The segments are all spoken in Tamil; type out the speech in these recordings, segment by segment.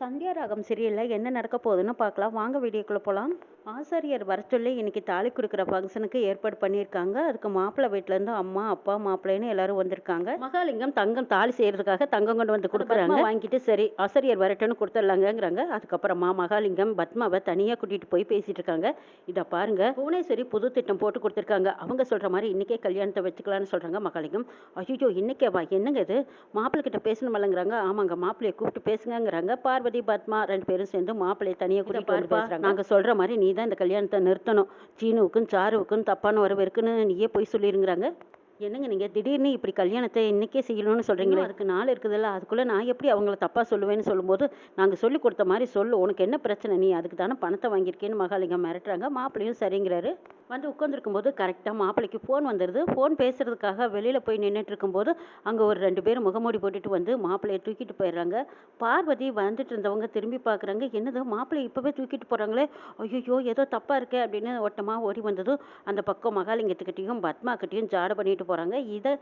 சந்தியா ராகம் சீரியலில் என்ன நடக்க போகுதுன்னு பார்க்கலாம். வாங்க வீடியோக்குள்ளே போகலாம் ஆசாரியர் வர சொல்லி இன்னைக்கு தாலி கொடுக்குற ஃபங்க்ஷனுக்கு ஏற்பாடு பண்ணியிருக்காங்க. அதுக்கு மாப்பிள்ளை வீட்டிலேருந்து அம்மா அப்பா மாப்பிள்ளைன்னு எல்லாரும் வந்திருக்காங்க. மகாலிங்கம் தங்கம் தாலி செய்யறதுக்காக தங்கம் கொண்டு வந்து கொடுக்குறாங்க. வாங்கிட்டு சரி ஆசாரியர் வரட்டுன்னு கொடுத்துடலாங்கங்கிறாங்க அதுக்கப்புறமா மகாலிங்கம் பத்மாவை தனியாக கூட்டிகிட்டு போய் பேசிட்டு இருக்காங்க. இதை பாருங்க புவனேஸ்வரி புது திட்டம் போட்டு கொடுத்துருக்காங்க. அவங்க சொல்கிற மாதிரி இன்னைக்கே கல்யாணத்தை வச்சுக்கலாம்னு சொல்கிறாங்க மகாலிங்கம். ஐயோ இன்னைக்கே வா என்னங்க இது? மாப்பிள்ளை கிட்ட பேசணுமல்லங்கிறாங்க. ஆமாங்க மாப்பிள்ளையை கூப்பிட்டு பேசுங்கங்கிறாங்க. பார்வதி பத்மா ரெண்டு பேரும் சேர்ந்து மாப்பிள்ளையை தனியாக கூட்டிட்டு வந்து பேசுறாங்க. நாங்கள் சொல்ற மாதிரி நீ தான் இந்த கல்யாணத்தை நிறுத்தணும். சீனுவுக்கும் சாருவுக்கும் தப்பான உறவு இருக்குன்னு நீயே போய் சொல்லிருங்கிறாங்க. என்னங்க நீங்கள் திடீர்னு இப்படி கல்யாணத்தை இன்றைக்கே செய்யணும்னு சொல்கிறீங்களே அதுக்கு நாள் இருக்குதுல்ல. அதுக்குள்ளே நான் எப்படி அவங்கள தப்பாக சொல்லுவேன்னு சொல்லும்போது நாங்கள் சொல்லி கொடுத்த மாதிரி சொல்லு. உனக்கு என்ன பிரச்சனை? நீ அதுக்கு தானே பணத்தை வாங்கியிருக்கேன்னு மகாலிங்கம் மிரட்டுறாங்க. மாப்பிள்ளையும் சரிங்கிறாரு. வந்து உட்காந்துருக்கும்போது கரெக்டாக மாப்பிள்ளைக்கு ஃபோன் வந்துடுது ஃபோன் பேசுகிறதுக்காக வெளியில் போய் நின்றுட்டு இருக்கும்போது அங்கே ஒரு ரெண்டு பேரும் முகமூடி போட்டுட்டு வந்து மாப்பிள்ளையை தூக்கிட்டு போயிடுறாங்க. பார்வதி வந்துட்டு இருந்தவங்க திரும்பி பார்க்குறாங்க. என்னது மாப்பிள்ளை இப்போவே தூக்கிட்டு போகிறாங்களே ஐயோ ஏதோ தப்பாக இருக்கே அப்படின்னு ஓட்டமாக ஓடி வந்ததும் அந்த பக்கம் மகாலிங்கத்துக்கிட்டேயும் பத்மாக்கிட்டேயும் ஜாட பண்ணிட்டு போகிறாங்க இதை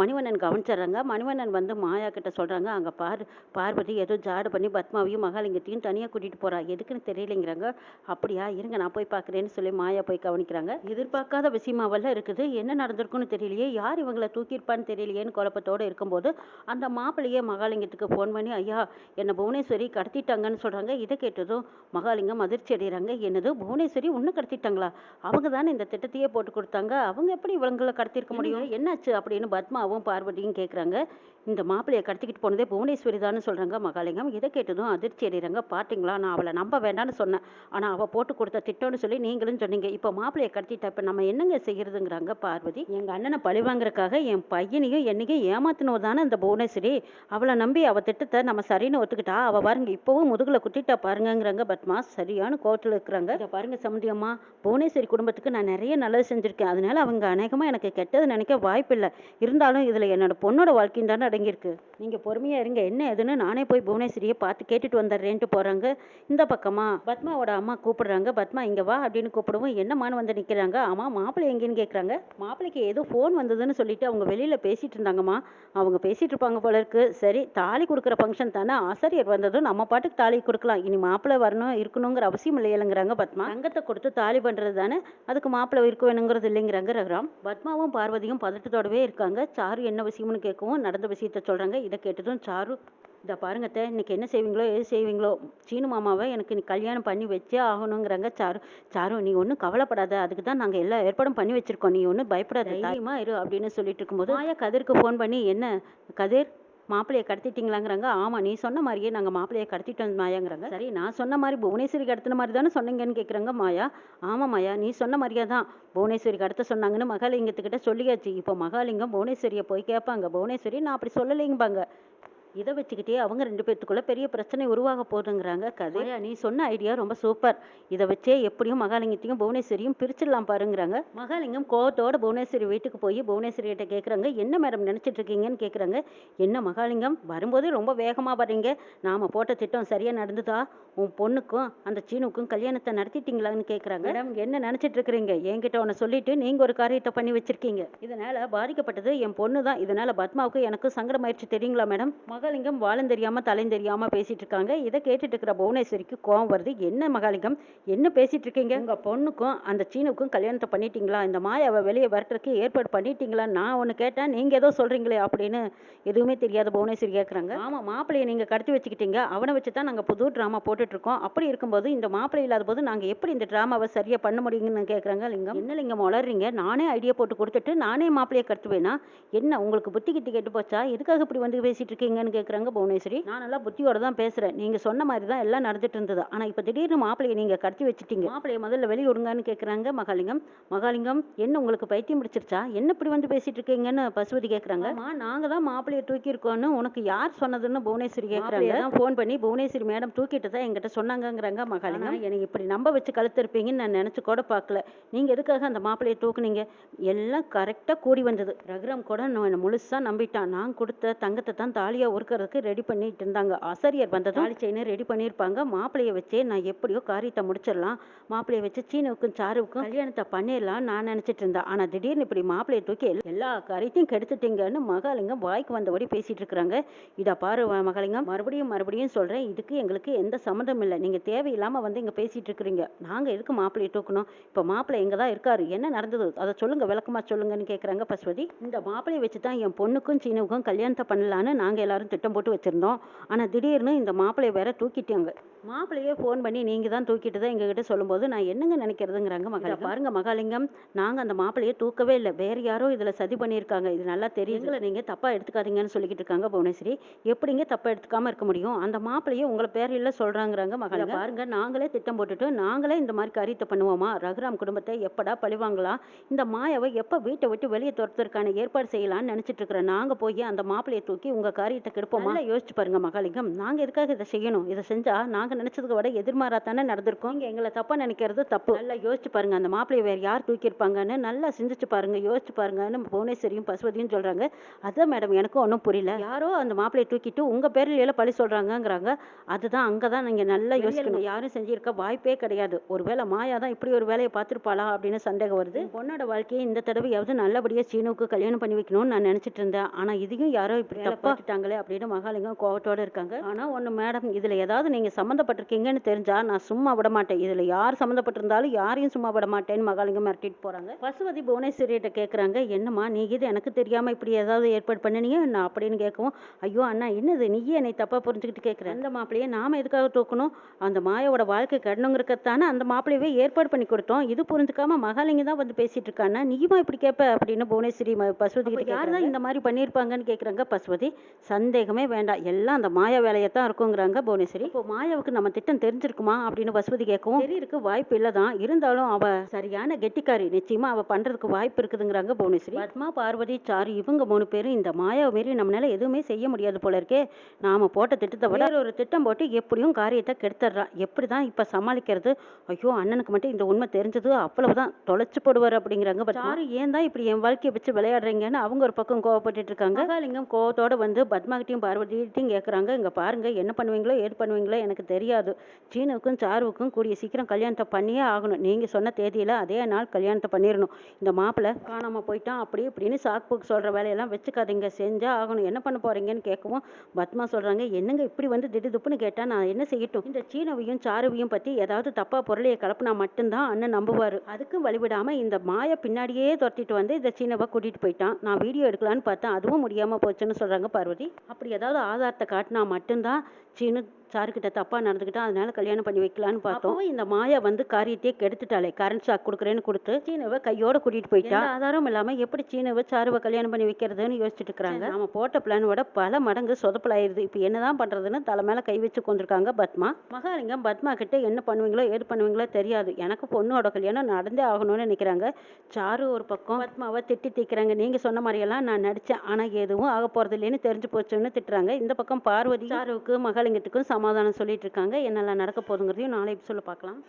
மணிவண்ணன் கவனிச்சிடுறாங்க. மணிவண்ணன் வந்து மாயா கிட்ட சொல்கிறாங்க அங்கே பார் பார்வதி ஏதோ ஜாடு பண்ணி பத்மாவையும் மகாலிங்கத்தையும் தனியாக கூட்டிகிட்டு போகிறா எதுக்குன்னு தெரியலைங்கிறாங்க. அப்படியா இருங்க நான் போய் பார்க்குறேன்னு சொல்லி மாயா போய் கவனிக்கிறாங்க. எதிர்பார்க்காத விஷயமாவெல்லாம் இருக்குது. என்ன நடந்திருக்குன்னு தெரியலையே. யார் இவங்களை தூக்கியிருப்பான்னு தெரியலையேன்னு குழப்பத்தோடு இருக்கும்போது அந்த மாப்பிள்ளையே மகாலிங்கத்துக்கு ஃபோன் பண்ணி ஐயா என்னை புவனேஸ்வரி கடத்திட்டாங்கன்னு சொல்கிறாங்க இதை கேட்டதும் மகாலிங்கம் அதிர்ச்சி அடைகிறாங்க. என்னது? புவனேஸ்வரி ஒன்று கடத்திட்டாங்களா? அவங்க தானே இந்த திட்டத்தையே போட்டு கொடுத்தாங்க. அவங்க எப்படி இவங்களை கடத்திருக்க முடியும்? என்னாச்சு? அப்படின்னு பத்மாவும் பார்வதியும் கேட்குறாங்க. இந்த மாப்பிள்ளையை கடத்திக்கிட்டு போனதே புவனேஸ்வரி தான்னு சொல்கிறாங்க மகாலிங்கம். இதை கேட்டதும் அதிர்ச்சி அடைகிறாங்க. பார்த்தீங்களா நான் அவளை நம்ப வேண்டாம்னு சொன்னேன். ஆனால் அவள் போட்டு கொடுத்த திட்டம்னு சொல்லி நீங்களும் சொன்னீங்க. இப்போ மாப்பிள்ளையை கடத்திட்டா இப்போ நம்ம என்னங்க செய்கிறதுங்கிறாங்க பார்வதி. எங்கள் அண்ணனை பழி வாங்குறக்காக என் பையனையும் என்னையும் ஏமாத்தினவ தானே அந்த புவனேஸ்வரி? அவளை நம்பி அவள் திட்டத்தை நம்ம சரின்னு ஒத்துக்கிட்டா அவள் பாருங்க இப்போவும் முதுகில் குட்டிட்டா பாருங்கங்கிறாங்க. பத்மா சரியான கோவத்தில் இருக்கிறாங்க. இதை பாருங்க சமுதியம்மா புவனேஸ்வரி குடும்பத்துக்கு நான் நிறைய நல்லது செஞ்சுருக்கேன். அதனால அவங்க அநேகமாக எனக்கு கெட்டது நினைக்க வாய்ப்பில்லை. இருந்தாலும் இதில் என்னோட பொண்ணோட வாழ்க்கையும் தானே அடங்கியிருக்கு. நீங்கள் பொறுமையாக இருங்க என்ன ஏதுன்னு நானே போய் புவனேஸ்வரியை பார்த்து கேட்டுட்டு வந்துடுறேன்ட்டு போகிறாங்க இந்த பக்கமா பத்மாவோட அம்மா கூப்பிடுறாங்க. பத்மா இங்கே வா அப்படின்னு கூப்பிடுவோம் என்னம்மான்னு வந்து நிற்கிறாங்க ஆமாம் மாப்பிள்ளை எங்கேன்னு கேட்குறாங்க. மாப்பிள்ளைக்கு ஏதோ ஃபோன் வந்ததுன்னு சொல்லிட்டு அவங்க வெளியில் பேசிட்டு இருந்தாங்கம்மா. அவங்க பேசிகிட்டு இருப்பாங்க போல இருக்கு. சரி தாலி கொடுக்குற ஃபங்க்ஷன் தானே. ஆசிரியர் வந்ததும் நம்ம பாட்டுக்கு தாலி கொடுக்கலாம். இனி மாப்பிள்ளை வரணும் இருக்கணுங்கிற அவசியம் இல்லையலங்கிறாங்க பத்மா. தங்கத்தை கொடுத்து தாலி பண்ணுறது தானே. அதுக்கு மாப்பிள்ளை இருக்க வேணுங்கிறது இல்லைங்கிறாங்க ரகுராம். பத்மாவும் பார்வதியும் பதட்டத்தோடவே இருக்காங்க. சாரு என்ன விஷயம்னு கேட்கவும் நடந்த விஷயத்த சொல்கிறாங்க இதை கேட்டதும் சாரு இதை பாருங்க அத்தை இன்னைக்கு என்ன செய்வீங்களோ எது செய்வீங்களோ சீனு மாமாவை எனக்கு நீ கல்யாணம் பண்ணி வச்சே ஆகணுங்கிறாங்க சாரு. சாரு நீ ஒன்றும் கவலைப்படாத அதுக்கு தான் நாங்கள் எல்லா ஏற்பாடும் பண்ணி வச்சிருக்கோம். நீ ஒன்றும் பயப்படாத தைரியமா இரு அப்படின்னு சொல்லிட்டு இருக்கும்போது மாயா கதிருக்கு ஃபோன் பண்ணி என்ன கதிர் மாப்பிள்ளையை கடத்திட்டீங்களாங்கிறாங்க. ஆமாம் நீ சொன்ன மாதிரியே நாங்கள் மாப்பிள்ளையை கடத்திட்டோம் மாயாங்கிறாங்க. சரி நான் சொன்ன மாதிரி புவனேஸ்வரி கடத்தின மாதிரி தானே சொன்னீங்கன்னு கேட்குறாங்க மாயா. ஆமாம் மாயா நீ சொன்ன மாதிரியே தான் புவனேஸ்வரி கடத்த சொன்னாங்கன்னு மகாலிங்கத்துக்கிட்ட சொல்லியாச்சு. இப்போ மகாலிங்கம் புவனேஸ்வரியை போய் கேட்பாங்க புவனேஸ்வரி நான் அப்படி சொல்லலைங்கப்பாங்க இதை வச்சுக்கிட்டே அவங்க ரெண்டு பேத்துக்குள்ள பெரிய பிரச்சனை உருவாக போகுதுங்கிறாங்க. கதை. நீ சொன்ன ஐடியா ரொம்ப சூப்பர் இதை வச்சே எப்படியும் மகாலிங்கத்தையும் புவனேஸ்வரியும் பிரிச்சிடலாம் பாருங்கிறாங்க. மகாலிங்கம் கோவத்தோட புவனேஸ்வரி வீட்டுக்கு போய் புவனேஸ்வரி கிட்ட கேட்குறாங்க என்ன மேடம் நினச்சிட்டு இருக்கீங்கன்னு கேட்குறாங்க என்ன மகாலிங்கம்? வரும்போது ரொம்ப வேகமாக வர்றீங்க. நாம போட்ட திட்டம் சரியா நடந்துதா? உன் பொண்ணுக்கும் அந்த சீனுக்கும் கல்யாணத்தை நடத்திட்டீங்களான்னு கேட்குறாங்க மேடம் என்ன நினச்சிட்டு இருக்கிறீங்க என்கிட்ட ஒன்று சொல்லிட்டு நீங்கள் ஒரு காரியத்தை பண்ணி வச்சிருக்கீங்க. இதனால பாதிக்கப்பட்டது என் பொண்ணு தான் இதனால பத்மாவுக்கு எனக்கு சங்கடமாயிடுச்சு தெரியுங்களா மேடம் மகாலிங்கம் வாழும் தெரியாம தலையும் தெரியாம பேசிட்டு இருக்காங்க இதை கேட்டுட்டு இருக்கிற புவனேஸ்வரிக்கு கோவம் வருது. என்ன மகாலிங்கம்? என்ன பேசிட்டு இருக்கீங்க உங்க பொண்ணுக்கும் அந்த சீனுக்கும் கல்யாணத்தை பண்ணிட்டீங்களா? இந்த மாயாவை வெளியே வரட்டுறதுக்கு ஏற்பாடு பண்ணிட்டீங்களா? நான் ஒன்று கேட்டேன். நீங்க ஏதோ சொல்றீங்களே அப்படின்னு எதுவுமே தெரியாத புவனேஸ்வரி கேட்குறாங்க ஆமா மாப்பிள்ளையை நீங்க கடத்தி வச்சுக்கிட்டீங்க. அவனை வச்சு தான் நாங்க புது ட்ராமா போட்டுட்டு இருக்கோம் அப்படி இருக்கும்போது இந்த மாப்பிள்ளை இல்லாத போது நாங்க எப்படி இந்த ட்ராமாவை சரியா பண்ண முடியுங்கன்னு கேட்குறாங்க லிங்கம். என்ன லிங்கம் வளர்றீங்க நானே ஐடியா போட்டு கொடுத்துட்டு நானே மாப்பிள்ளையை கடத்துவேனா? என்ன உங்களுக்கு புத்தி கிட்டி கெட்டு போச்சா? எதுக்காக இப்படி வந்து பேசிட்டு இருக்கீங்கன்னு கேட்குறாங்க புவனேஸ்வரி. நான் நல்லா புத்தியோட தான் பேசுறேன். நீங்க சொன்ன மாதிரி தான் எல்லாம் நடந்துட்டு இருந்தது. ஆனா இப்போ திடீர்னு மாப்பிள்ளையை நீங்க கடத்தி வச்சுட்டீங்க. மாப்பிள்ளையை முதல்ல வெளிய விடுங்கன்னு கேட்குறாங்க மகாலிங்கம். மகாலிங்கம் என்ன உங்களுக்கு பைத்தியம் பிடிச்சிருச்சா? என்ன இப்படி வந்து பேசிட்டு இருக்கீங்கன்னு பசுபதி கேட்குறாங்க ஆமா நாங்க தான் மாப்பிள்ளையை தூக்கி இருக்கோம்னு உனக்கு யார் சொன்னதுன்னு புவனேஸ்வரி கேட்குறாங்க ஃபோன் பண்ணி புவனேஸ்வரி மேடம் தூக்கிட்டு தான் என்கிட்ட சொன்னாங்கங்கிறாங்க மகாலிங்கம். எனக்கு இப்படி நம்ப வச்சு கழுத்திருப்பீங்கன்னு நான் நினைச்சு கூட பார்க்கல. நீங்க எதுக்காக அந்த மாப்பிள்ளையை தூக்குனீங்க? எல்லாம் கரெக்டாக கூடி வந்தது. ரகுராம் கூட நான் முழுசா நம்பிட்டான். நான் கொடுத்த தங்கத்தை தான் தாலியா பொறுக்கிறதுக்கு ரெடி பண்ணிட்டு இருந்தாங்க. ஆசிரியர் வந்ததும் தாலி செயினை ரெடி பண்ணியிருப்பாங்க மாப்பிள்ளைய வச்சே நான் எப்படியோ காரியத்தை முடிச்சிடலாம். மாப்பிள்ளைய வச்சு சீனுவுக்கும் சாருவுக்கும் கல்யாணத்தை பண்ணிடலாம் நான் நினைச்சிட்டு இருந்தேன். ஆனா திடீர்னு இப்படி மாப்பிள்ளைய தூக்கி எல்லா- காரியத்தையும் கெடுத்துட்டீங்கன்னு மகாலிங்கம் வாய்க்கு வந்தபடி பேசிட்டு இருக்கிறாங்க. இதை பாரு மகாலிங்கம் மறுபடியும் மறுபடியும் சொல்றேன். இதுக்கு எங்களுக்கு எந்த சம்மந்தம் இல்லை. நீங்க தேவையில்லாம வந்து இங்க பேசிட்டு இருக்கிறீங்க. நாங்க எதுக்கு மாப்பிள்ளைய தூக்கணும்? இப்ப மாப்பிள்ளை எங்க தான் இருக்காரு. என்ன நடந்தது? அதை சொல்லுங்க விளக்கமா சொல்லுங்கன்னு கேக்குறாங்க பசுபதி. இந்த மாப்பிளைய வச்சு தான் என் பொண்ணுக்கும் சீனுவுக்கும் கல்யாணத்தை பண்ணலான்னு நாங்க எல்லாரும் திட்டம் போட்டு வச்சிருந்தோம். ஆனா திடீர்னு இந்த மாப்பிள்ளையை வேற தூக்கிட்டாங்க. மாப்பிள்ளையே ஃபோன் பண்ணி நீங்க தான் தூக்கிட்டு தான் எங்ககிட்ட சொல்லும்போது நான் என்னங்க நினைக்கிறதுங்கிறாங்க மகாலிங்கம் பாருங்க மகாலிங்கம் நாங்க அந்த மாப்பிள்ளையை தூக்கவே இல்லை. வேற யாரோ இதுல சதி பண்ணியிருக்காங்க. இது நல்லா தெரியும் எங்களை நீங்க தப்பா எடுத்துக்காதீங்கன்னு சொல்லிக்கிட்டு இருக்காங்க புவனேஸ்வரி. எப்படிங்க தப்பா எடுத்துக்காம இருக்க முடியும்? அந்த மாப்பிள்ளையே உங்களை பேரில் சொல்றாங்கிறாங்க மகாலிங்கம் பாருங்க நாங்களே திட்டம் போட்டுட்டு நாங்களே இந்த மாதிரி காரியத்தை பண்ணுவோமா? ரகுராம் குடும்பத்தை எப்படா பழிவாங்கலாம்? இந்த மாயாவை எப்ப வீட்டை விட்டு வெளியே துரத்துறதுக்கான ஏற்பாடு செய்யலாம்னு நினைச்சிட்டு இருக்கிற நாங்க போய் அந்த மாப்பிள்ளையை தூக்கி உங்க காரியத்தை கெடுப்போமா? யோசிச்சு பாருங்க மகாலிங்கம். நாங்க எதுக்காக இதை செய்யணும்? இதை செஞ்சா நாங்க நினைச்சதுக்கு விட எதிர்மாறா தானே நடந்திருக்கோம். நீங்க எங்களை தப்பா நினைக்கிறது தப்பு. நல்லா யோசிச்சு பாருங்க. அந்த மாப்பிள்ளையை வேற யார் தூக்கியிருப்பாங்கன்னு நல்லா சிந்திச்சு பாருங்க. யோசிச்சு பாருங்கன்னு புவனேஸ்வரியும் பசுபதியும் சொல்றாங்க. அதான் மேடம் எனக்கும் ஒன்றும் புரியல. யாரோ அந்த மாப்பிள்ளையை தூக்கிட்டு உங்க பேர்ல எல்லாம் பழி சொல்றாங்கங்கிறாங்க. அதுதான் அங்கதான் நீங்க நல்லா யோசிக்கணும். யாரும் செஞ்சிருக்க வாய்ப்பே கிடையாது. ஒருவேளை மாயா தான் இப்படி ஒரு வேலையை பார்த்திருப்பாளா அப்படின்னு சந்தேகம் வருது. பொண்ணோட வாழ்க்கையை இந்த தடவையாவது நல்லபடியா சீனுவுக்கு கல்யாணம் பண்ணி வைக்கணும்னு நான் நினைச்சிட்டு இருந்தேன். ஆனா இதையும் யாரோ இப்படி தப்பாக்கிட்டாங்களே அப்படின்னு மகாலிங்கம் கோவத்தோட இருக்காங்க. ஆனா ஒண்ணு மேடம் இதுல ஏதாவது நீங்க சம்மந்தப்பட்டிருக்கீங்கன்னு தெரிஞ்சா நான் சும்மா விட மாட்டேன். இதுல யார் சம்மந்தப்பட்டிருந்தாலும் யாரையும் சும்மா விட மாட்டேன்னு மகாலிங்கம் மிரட்டிட்டு போறாங்க. பசுபதி புவனேஸ்வரியிட்ட கேக்குறாங்க என்னம்மா நீ இது எனக்கு தெரியாம இப்படி ஏதாவது ஏற்பாடு பண்ணினியோ என்ன? அப்படின்னு கேட்கவும் ஐயோ அண்ணா என்னது? நீயே என்னை தப்பா புரிஞ்சுக்கிட்டு கேட்குற அந்த மாப்பிள்ளையை நாம எதுக்காக தூக்கணும்? அந்த மாயாவோட வாழ்க்கை கெடணுங்கிறதுக்கான அந்த மாப்பிள்ளையவே ஏற்பாடு பண்ணி கொடுத்தோம். இது புரிஞ்சுக்காம மகாலிங்க தான் வந்து பேசிட்டு இருக்கானா நீயுமா இப்படி கேட்ப அப்படின்னு புவனேஸ்வரி பசுபதி யார் தான் இந்த மாதிரி பண்ணியிருப்பாங்கன்னு கேட்குறாங்க பசுபதி? சந்தேகமே வேண்டாம். எல்லாம் அந்த மாயா வேலையை தான் இருக்குங்கிறாங்க புவனேஸ்வரி. இப்போ மாயாவுக்கு நம்ம திட்டம் தெரிஞ்சிருக்குமா அப்படின்னு பசுபதி கேட்கவும் தெரியறதுக்கு வாய்ப்பு இல்லை தான் இருந்தாலும் அவ சரியான கெட்டிக்காரி. நிச்சயமா அவ பண்றதுக்கு வாய்ப்பு இருக்குதுங்கிறாங்க புவனேஸ்வரி. பத்மா பார்வதி சாரு இவங்க மூணு பேரும் இந்த மாயாவை மீறி நம்மளால எதுவுமே செய்ய முடியாது போல இருக்கே. நாம போட்ட திட்டத்தை விட வேற ஒரு திட்டம் போட்டு எப்படியும் காரியத்தை கெடுத்துடுறா. எப்படிதான் இப்ப சமாளிக்கிறது? ஐயோ அண்ணனுக்கு மட்டும் இந்த உண்மை தெரிஞ்சது. அவ்வளவுதான். தொலைச்சு போடுவார் அப்படிங்கிறாங்க பட் சாரு ஏன் தான் இப்படி என் வாழ்க்கையை வச்சு விளையாடுறீங்கன்னு அவங்க ஒரு பக்கம் கோவப்பட்டுட்டு இருக்காங்க மகாலிங்கம் கோவத்தோட வந்து பத்மாகிட்டையும் பார்வதிகிட்டையும் கேட்குறாங்க இங்க பாருங்க என்ன பண்ணுவீங்களோ ஏது பண்ணுவீங்களோ எனக்கு தெரியாது. சீனுவுக்கும் சாருவுக்கும் கூடிய சீக்கிரம் கல்யாணத்தை பண்ணியே ஆகணும். நீங்கள் சொன்ன தேதியில் அதே நாள் கல்யாணத்தை பண்ணிடணும் இந்த மாப்பிள்ளை காணாமல் போயிட்டான் அப்படி இப்படின்னு சாக்கு போக்கு சொல்கிற வேலையெல்லாம் வச்சுக்காதீங்க. செஞ்சால் ஆகணும். என்ன பண்ண போகிறீங்கன்னு கேட்கவும் பத்மா சொல்கிறாங்க என்னங்க இப்படி வந்து திடுதுப்புன்னு கேட்டால் நான் என்ன செய்யட்டும்? இந்த சீனவையும் சாருவையும் பற்றி ஏதாவது தப்பாக பொருளையை கலப்புனா மட்டும்தான் அண்ணன் நம்புவார். அதுக்கும் வழிவிடாமல் இந்த மாயை பின்னாடியே துரத்திட்டு வந்து இந்த சீனவை கூட்டிகிட்டு போயிட்டான். நான் வீடியோ எடுக்கலான்னு பார்த்தேன் அதுவும் முடியாமல் போச்சுன்னு சொல்கிறாங்க பார்வதி. அப்படி ஏதாவது ஆதாரத்தை காட்டினா மட்டும்தான் சீனு சாருக்கிட்ட தப்பா நடந்துக்கிட்டா அதனால கல்யாணம் பண்ணி வைக்கலான்னு பார்த்தோம். இந்த மாயா வந்து காரியத்தையே கெடுத்துட்டாளே. கரண்ட் ஷாக் கொடுக்குறேன்னு கொடுத்து சீனவை கையோட கூட்டிட்டு போயிட்டா. ஆதாரம் இல்லாம எப்படி சீனவை சாருவை கல்யாணம் பண்ணி வைக்கிறதுன்னு யோசிச்சுட்டு இருக்காங்க நாம போட்ட பிளானோட பல மடங்கு சொதப்பலாயிருது. இப்போ என்னதான் பண்றதுன்னு தலை மேல கை வச்சு கொண்டிருக்காங்க பத்மா. மகாலிங்கம் பத்மா கிட்ட என்ன பண்ணுவீங்களோ ஏது பண்ணுவீங்களோ தெரியாது. எனக்கு பொண்ணோட கல்யாணம் நடந்தே ஆகணும்னு நினைக்கிறாங்க. சாரு ஒரு பக்கம் பத்மாவை திட்டி தீக்கிறாங்க. நீங்க சொன்ன மாதிரியெல்லாம் நான் நடிச்சேன். ஆனா எதுவும் ஆக போறது இல்லைன்னு தெரிஞ்சு போச்சுன்னு திட்டுறாங்க. இந்த பக்கம் பார்வதி சாருவுக்கு மகாலிங்கத்துக்கும் சமாதானம் சொல்லிட்டு இருக்காங்க. என்னெல்லாம் நடக்க போகுதுங்கிறதையும் நாளை சொல்ல பார்க்கலாம்.